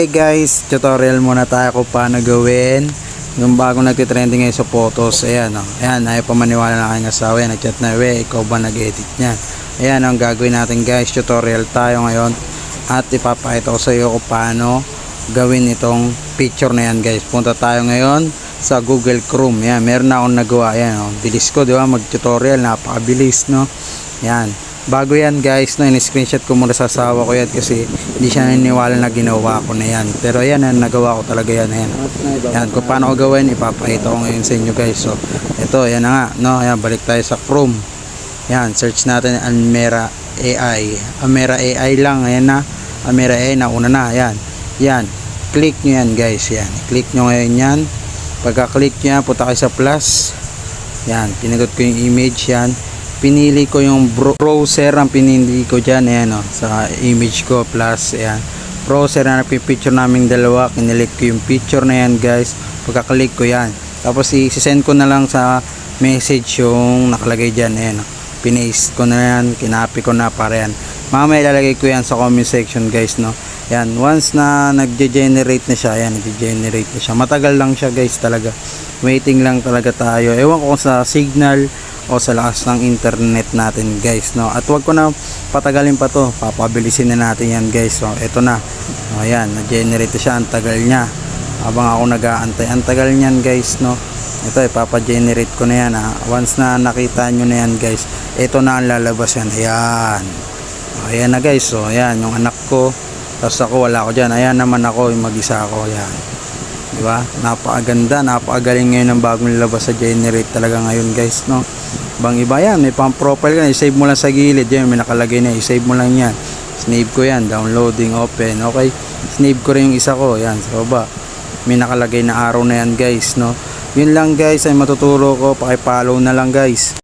Hey guys, tutorial muna tayo kung paano gawin yung bagong nagtitrending ngayon sa photos. Ayan, oh. Ayan, ayaw pa maniwala na kayong asawa. Ayan, nagchat na, we, ikaw ba nag-edit niyan? Ayan, ang gagawin natin guys, tutorial tayo ngayon. At ipapakita ko sa iyo kung paano gawin itong picture na yan guys. Punta tayo ngayon sa Google Chrome. Ayan, meron na akong nagawa. Ayan, oh. bilis ko, di ba? Mag-tutorial, napakabilis, no? Ayan. Bago yan guys, no, in-screenshot ko muna sa asawa ko yan kasi hindi siya naniniwala na ginawa ko na yan. Pero yan, yan nagawa ko talaga yan. Ayan. Yan, kung paano ko gawin, ipapakita ko ngayon sa inyo guys. So, ito, yan na nga, no, ayan, balik tayo sa Chrome. Yan, search natin Almera AI. Almera AI lang, ayan na. Almera AI na, una na, ayan. Yan, click nyo yan guys, yan. Click nyo ngayon yan. Pagka-click nyo yan, punta kayo sa plus. Yan, pinagot ko yung image yan. Pinili ko yung bro- browser ang pinili ko dyan, ayan o, sa image ko plus, ayan. Browser na nagpipicture naming dalawa, kinilik ko yung picture na yan guys. Pagka-click ko yan. Tapos i-send ko na lang sa message yung nakalagay dyan, ayan o. Pinaste ko na yan, kinapi ko na para yan. Mamaya ilalagay ko yan sa comment section guys, no. Yan, once na nagge-generate na siya, yan, nagge-generate na siya. Matagal lang siya guys talaga. Waiting lang talaga tayo. Ewan ko sa signal o sa lakas ng internet natin guys, no. At wag ko na patagalin pa to. Papabilisin na natin yan guys. So, ito na. O, yan, na-generate siya. Ang tagal niya. Habang ako nag-aantay. Ang tagal niyan guys, no. Ito, ipapa-generate ko na yan ha. Once na nakita nyo na yan guys, ito na ang lalabas yan. Ayan. Ayan na guys. So, ayan, yung anak ko. Tapos ako, wala ako dyan. Ayan naman ako, yung mag-isa ako. Ayan. Di ba? Napakaganda, napakagaling ngayon ng bagong labas sa generate talaga ngayon guys, no? Bang iba yan, may pang profile ka na, i-save mo lang sa gilid, yan, may nakalagay na, i-save mo lang yan. Snave ko yan, downloading, open, okay? Snave ko rin yung isa ko, yan, sa baba. May nakalagay na araw na yan guys, no? Yun lang guys, ay matuturo ko, pakipollow na lang guys.